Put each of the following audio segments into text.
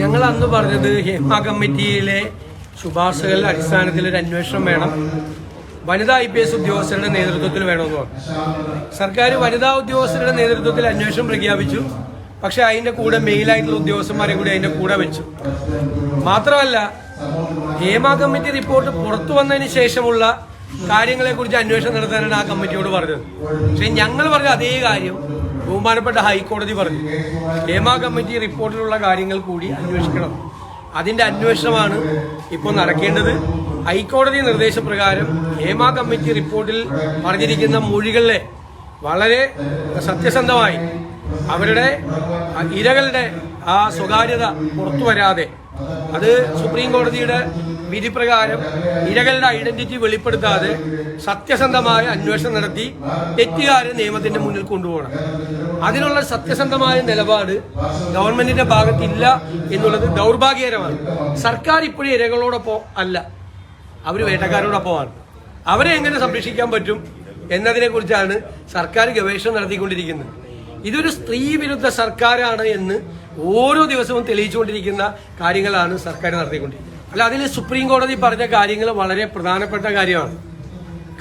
ഞങ്ങൾ അന്ന് പറഞ്ഞത് ഹേമ കമ്മിറ്റിയിലെ ശുപാർശകളുടെ അടിസ്ഥാനത്തിൽ ഒരു അന്വേഷണം വേണം. വനിതാ ഐ പി എസ് ഉദ്യോഗസ്ഥരുടെ നേതൃത്വത്തിൽ വേണമെന്ന് പറഞ്ഞു. സർക്കാർ വനിതാ ഉദ്യോഗസ്ഥരുടെ നേതൃത്വത്തിൽ അന്വേഷണം പ്രഖ്യാപിച്ചു. പക്ഷെ അതിന്റെ കൂടെ മെയിലായിട്ടുള്ള ഉദ്യോഗസ്ഥന്മാരെ കൂടി അതിന്റെ കൂടെ വെച്ചു. മാത്രമല്ല ഹേമ കമ്മിറ്റി റിപ്പോർട്ട് പുറത്തു വന്നതിന് ശേഷമുള്ള കാര്യങ്ങളെ കുറിച്ച് അന്വേഷണം നടത്താനാണ് ആ കമ്മിറ്റിയോട് പറഞ്ഞത്. പക്ഷെ ഞങ്ങൾ പറഞ്ഞ അതേ കാര്യം ബഹുമാനപ്പെട്ട ഹൈക്കോടതി പറഞ്ഞു ഹേമ കമ്മിറ്റി റിപ്പോർട്ടിലുള്ള കാര്യങ്ങൾ കൂടി അന്വേഷിക്കണം. അതിന്റെ അന്വേഷണമാണ് ഇപ്പോൾ നടക്കേണ്ടത്. ഹൈക്കോടതി നിർദ്ദേശപ്രകാരം ഹേമ കമ്മിറ്റി റിപ്പോർട്ടിൽ പറഞ്ഞിരിക്കുന്ന മൊഴികളിലെ വളരെ സത്യസന്ധമായി അവരുടെ ഇരകളുടെ ആ സ്വകാര്യത പുറത്തു വരാതെ അത് സുപ്രീം കോടതിയുടെ വിധി പ്രകാരം ഇരകളുടെ ഐഡന്റിറ്റി വെളിപ്പെടുത്താതെ സത്യസന്ധമായ അന്വേഷണം നടത്തി തെറ്റുകാരെ നിയമത്തിന്റെ മുന്നിൽ കൊണ്ടുപോകണം. അതിനുള്ള സത്യസന്ധമായ നിലപാട് ഗവൺമെന്റിന്റെ ഭാഗത്തില്ല എന്നുള്ളത് ദൗർഭാഗ്യകരമാണ്. സർക്കാർ ഇപ്പോഴും ഇരകളോടൊപ്പം അല്ല. അവർ വേട്ടക്കാരോടൊപ്പമാണ്. അവരെ എങ്ങനെ സംരക്ഷിക്കാൻ പറ്റും എന്നതിനെ കുറിച്ചാണ് സർക്കാർ ഗവേഷണം നടത്തിക്കൊണ്ടിരിക്കുന്നത്. ഇതൊരു സ്ത്രീ വിരുദ്ധ സർക്കാരാണ് എന്ന് ഓരോ ദിവസവും തെളിയിച്ചുകൊണ്ടിരിക്കുന്ന കാര്യങ്ങളാണ് സർക്കാർ നടത്തിക്കൊണ്ടിരിക്കുന്നത്. അല്ല അതിൽ സുപ്രീം കോടതി പറഞ്ഞ കാര്യങ്ങൾ വളരെ പ്രധാനപ്പെട്ട കാര്യമാണ്.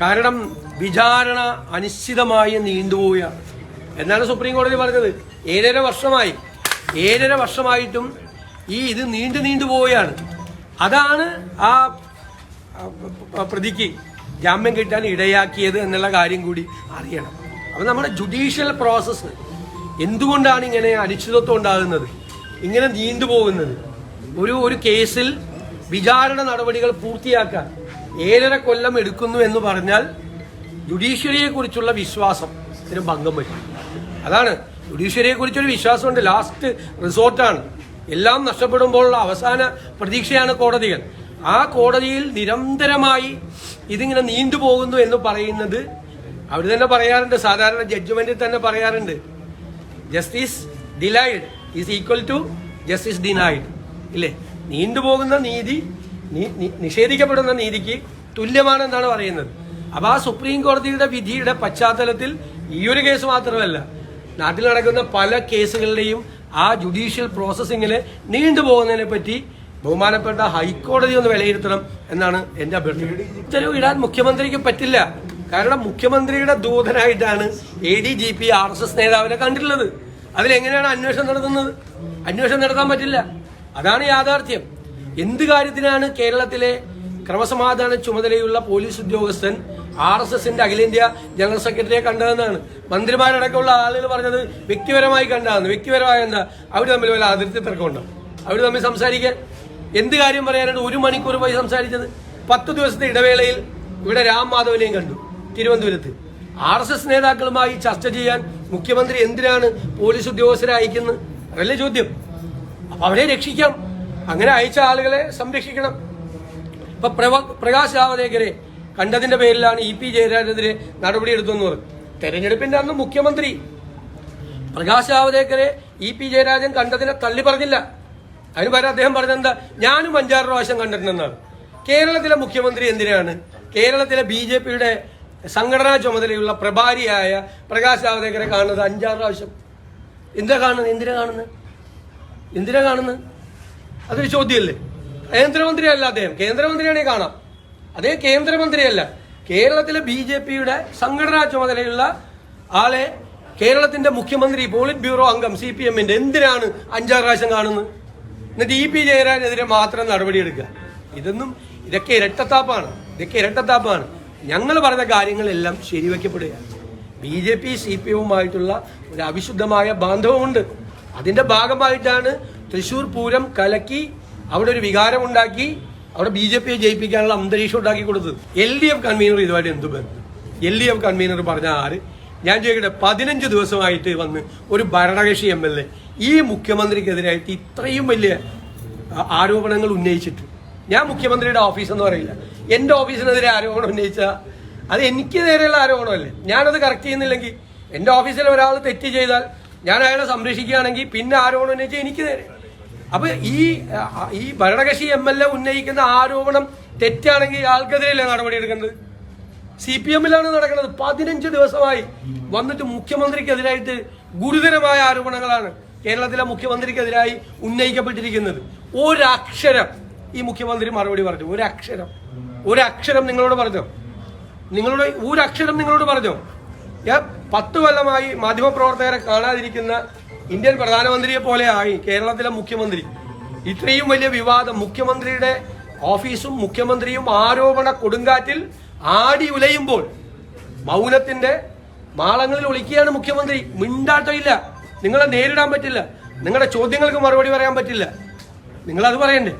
കാരണം വിചാരണ അനിശ്ചിതമായി നീണ്ടുപോവുകയാണ്. എന്നാണ് സുപ്രീം കോടതി പറഞ്ഞത്. ഏഴര വർഷമായി. ഏഴര വർഷമായിട്ടും ഈ ഇത് നീണ്ടു നീണ്ടു പോവുകയാണ് അതാണ് ആ പ്രതിക്ക് ജാമ്യം കിട്ടാൻ ഇടയാക്കിയത് എന്നുള്ള കാര്യം കൂടി അറിയണം. അപ്പം നമ്മുടെ ജുഡീഷ്യൽ പ്രോസസ്സ് എന്തുകൊണ്ടാണ് ഇങ്ങനെ അനിശ്ചിതത്വം ഉണ്ടാകുന്നത്? ഇങ്ങനെ നീണ്ടുപോകുന്നത്? ഒരു ഒരു കേസിൽ വിചാരണ നടപടികൾ പൂർത്തിയാക്കാൻ ഏഴര കൊല്ലം എടുക്കുന്നു എന്ന് പറഞ്ഞാൽ ജുഡീഷ്യറിയെ കുറിച്ചുള്ള വിശ്വാസം ഇതിന് ഭംഗം വരും. അതാണ് ജുഡീഷ്യറിയെ കുറിച്ചൊരു വിശ്വാസമുണ്ട്. ലാസ്റ്റ് റിസോർട്ടാണ്. എല്ലാം നഷ്ടപ്പെടുമ്പോഴുള്ള അവസാന പ്രതീക്ഷയാണ് കോടതികൾ. ആ കോടതിയിൽ നിരന്തരമായി ഇതിങ്ങനെ നീണ്ടുപോകുന്നു എന്ന് പറയുന്നത് അവർ തന്നെ പറയാറുണ്ട്. സാധാരണ ജഡ്ജ്മെന്റിൽ തന്നെ പറയാറുണ്ട്. Justice delayed is equal to justice denied ഇല്ലേ? നീണ്ടുപോകുന്ന നീതി നിഷേധിക്കപ്പെടുന്ന നീതിക്ക് തുല്യമാണെന്നാണ് പറയുന്നത്. അപ്പൊ ആ സുപ്രീം കോടതിയുടെ വിധിയുടെ പശ്ചാത്തലത്തിൽ ഈ ഒരു കേസ് മാത്രമല്ല നാട്ടിൽ നടക്കുന്ന പല കേസുകളുടെയും ആ ജുഡീഷ്യൽ പ്രോസസ്സിങ്ങിന് നീണ്ടുപോകുന്നതിനെ പറ്റി ബഹുമാനപ്പെട്ട ഹൈക്കോടതി ഒന്ന് വിലയിരുത്തണം എന്നാണ് എന്റെ അഭ്യർത്ഥന. ഉത്തരവ് ഇടാൻ മുഖ്യമന്ത്രിക്ക് പറ്റില്ല. കാരണം മുഖ്യമന്ത്രിയുടെ ദൂതനായിട്ടാണ് A D G P R S S നേതാവിനെ കണ്ടിട്ടുള്ളത്. അതിലെങ്ങനെയാണ് അന്വേഷണം നടത്തുന്നത്? അന്വേഷണം നടത്താൻ പറ്റില്ല. അതാണ് യാഥാർത്ഥ്യം. എന്ത് കാര്യത്തിനാണ് കേരളത്തിലെ ക്രമസമാധാന ചുമതലയുള്ള പോലീസ് ഉദ്യോഗസ്ഥൻ ആർ എസ് എസിന്റെ അഖിലേന്ത്യാ ജനറൽ സെക്രട്ടറിയെ കണ്ടതെന്നാണ്. മന്ത്രിമാരടക്കമുള്ള ആളുകൾ പറഞ്ഞത് വ്യക്തിപരമായി കണ്ടതാണ് വ്യക്തിപരമായ എന്താ? അവർ തമ്മിൽ വല്ല അതിർത്തി തർക്കമുണ്ടോ? അവർ തമ്മിൽ സംസാരിക്കാൻ എന്ത് കാര്യം പറയാനാണ് ഒരു മണിക്കൂർ പോയി സംസാരിച്ചത്? പത്ത് ദിവസത്തെ ഇടവേളയിൽ ഇവിടെ രാം മാധവനെയും കണ്ടു തിരുവനന്തപുരത്ത്. ആർ എസ് എസ് നേതാക്കളുമായി ചർച്ച ചെയ്യാൻ മുഖ്യമന്ത്രി എന്തിനാണ് പോലീസ് ഉദ്യോഗസ്ഥരെ അയക്കുന്നത്? അതല്ലേ ചോദ്യം. അപ്പൊ അവരെ രക്ഷിക്കാം. അങ്ങനെ അയച്ച ആളുകളെ സംരക്ഷിക്കണം. ഇപ്പൊ പ്രകാശ് ജാവദേക്കരെ കണ്ടതിന്റെ പേരിലാണ് ഇ പി ജയരാജനെതിരെ നടപടിയെടുത്തെന്ന് പറഞ്ഞു. തെരഞ്ഞെടുപ്പിന്റെ അന്ന് മുഖ്യമന്ത്രി പ്രകാശ് ജാവദേക്കരെ ഇ പി ജയരാജൻ കണ്ടതിനെ തള്ളി പറഞ്ഞില്ല. അതിന് പകരം അദ്ദേഹം പറഞ്ഞെന്താ ഞാനും അഞ്ചാറ് പ്രാവശ്യം കണ്ടിട്ടുണ്ടെന്നാണ്. കേരളത്തിലെ മുഖ്യമന്ത്രി എന്തിനാണ്? കേരളത്തിലെ ബി ജെ പിയുടെ സംഘടനാ ചുമതലയുള്ള പ്രഭാരിയായ പ്രകാശ് ജാവദേക്കറെ കാണുന്നത് അഞ്ചാറ് പ്രാവശ്യം. എന്താ കാണുന്നത്? എന്തിനാ കാണുന്നത്? എന്തിനാ കാണുന്നത് അതൊരു ചോദ്യമല്ലേ? കേന്ദ്രമന്ത്രിയല്ല അദ്ദേഹം. കേന്ദ്രമന്ത്രിയാണെ കാണാം. അതേ കേന്ദ്രമന്ത്രിയല്ല. കേരളത്തിലെ ബി ജെ പിയുടെ സംഘടനാ ചുമതലയുള്ള ആളെ കേരളത്തിന്റെ മുഖ്യമന്ത്രി പോളിറ്റ് ബ്യൂറോ അംഗം സി പി എമ്മിന്റെ എന്തിനാണ് അഞ്ചാറ് പ്രാവശ്യം കാണുന്നത് എന്നിട്ട് ഇ പി ജയരാജനെതിരെ മാത്രം നടപടിയെടുക്കുക. ഇതൊന്നും ഇതൊക്കെ ഇരട്ടത്താപ്പാണ്. ഇതൊക്കെ ഇരട്ടത്താപ്പാണ്. ഞങ്ങൾ പറഞ്ഞ കാര്യങ്ങളെല്ലാം ശരിവെക്കപ്പെടുകയാണ് B J P C P എമ്മുമായിട്ടുള്ള ഒരു അവിശുദ്ധമായ ബാന്ധവമുണ്ട്. അതിന്റെ ഭാഗമായിട്ടാണ് തൃശൂർ പൂരം കലക്കി അവിടെ ഒരു വികാരം ഉണ്ടാക്കി അവിടെ ബി ജെ പിയെ ജയിപ്പിക്കാനുള്ള അന്തരീക്ഷം ഉണ്ടാക്കി കൊടുത്തത്. എൽ ഡി എഫ് കൺവീനർ ഇതുമായിട്ട് എന്ത് ബന്ധം? എൽ ഡി എഫ് കൺവീനർ പറഞ്ഞ ആര്? ഞാൻ ചോദിക്കട്ടെ പതിനഞ്ച് ദിവസമായിട്ട് വന്ന് ഒരു ഭരണകക്ഷി എം എൽ എ. ഈ മുഖ്യമന്ത്രിക്കെതിരായിട്ട് ഇത്രയും വലിയ ആരോപണങ്ങൾ ഉന്നയിച്ചിട്ട്. ഞാൻ മുഖ്യമന്ത്രിയുടെ ഓഫീസ് എന്ന് പറയില്ല. എന്റെ ഓഫീസിനെതിരെ ആരോപണം ഉന്നയിച്ച അത് എനിക്ക് നേരെയുള്ള ആരോപണമല്ലേ? ഞാനത് കറക്റ്റ് ചെയ്യുന്നില്ലെങ്കിൽ എന്റെ ഓഫീസിൽ ഒരാൾ തെറ്റ് ചെയ്താൽ ഞാൻ അയാളെ സംരക്ഷിക്കുകയാണെങ്കിൽ പിന്നെ ആരോപണം ഉന്നയിച്ചാൽ എനിക്ക് നേരെ. അപ്പൊ ഈ ഈ ഭരണകക്ഷി എം എൽ എ ഉന്നയിക്കുന്ന ആരോപണം തെറ്റാണെങ്കിൽ ആൾക്കെതിരെയല്ലേ നടപടി എടുക്കുന്നത് സി പി എമ്മിലാണ് നടക്കുന്നത്. പതിനഞ്ച് ദിവസമായി വന്നിട്ട് മുഖ്യമന്ത്രിക്കെതിരായിട്ട് ഗുരുതരമായ ആരോപണങ്ങളാണ് കേരളത്തിലെ മുഖ്യമന്ത്രിക്കെതിരായി ഉന്നയിക്കപ്പെട്ടിരിക്കുന്നത്. ഒരക്ഷരം ഈ മുഖ്യമന്ത്രി മറുപടി പറഞ്ഞു. ഒരക്ഷരം. ഒരക്ഷരം നിങ്ങളോട് പറഞ്ഞോ? നിങ്ങളോട് ഒരക്ഷരം നിങ്ങളോട് പറഞ്ഞോ? പത്ത് കൊല്ലമായി മാധ്യമപ്രവർത്തകരെ കാണാതിരിക്കുന്ന ഇന്ത്യൻ പ്രധാനമന്ത്രിയെ പോലെ ആയി കേരളത്തിലെ മുഖ്യമന്ത്രി. ഇത്രയും വലിയ വിവാദം മുഖ്യമന്ത്രിയുടെ ഓഫീസും മുഖ്യമന്ത്രിയും ആരോപണ കൊടുങ്കാറ്റിൽ ആടി ഉലയുമ്പോൾ മൗനത്തിന്റെ മാളങ്ങളിൽ ഒളിക്കുകയാണ് മുഖ്യമന്ത്രി. മിണ്ടാട്ടമില്ല. നിങ്ങളെ നേരിടാൻ പറ്റില്ല. നിങ്ങളുടെ ചോദ്യങ്ങൾക്ക് മറുപടി പറയാൻ പറ്റില്ല. നിങ്ങളത് പറയണ്ടേ?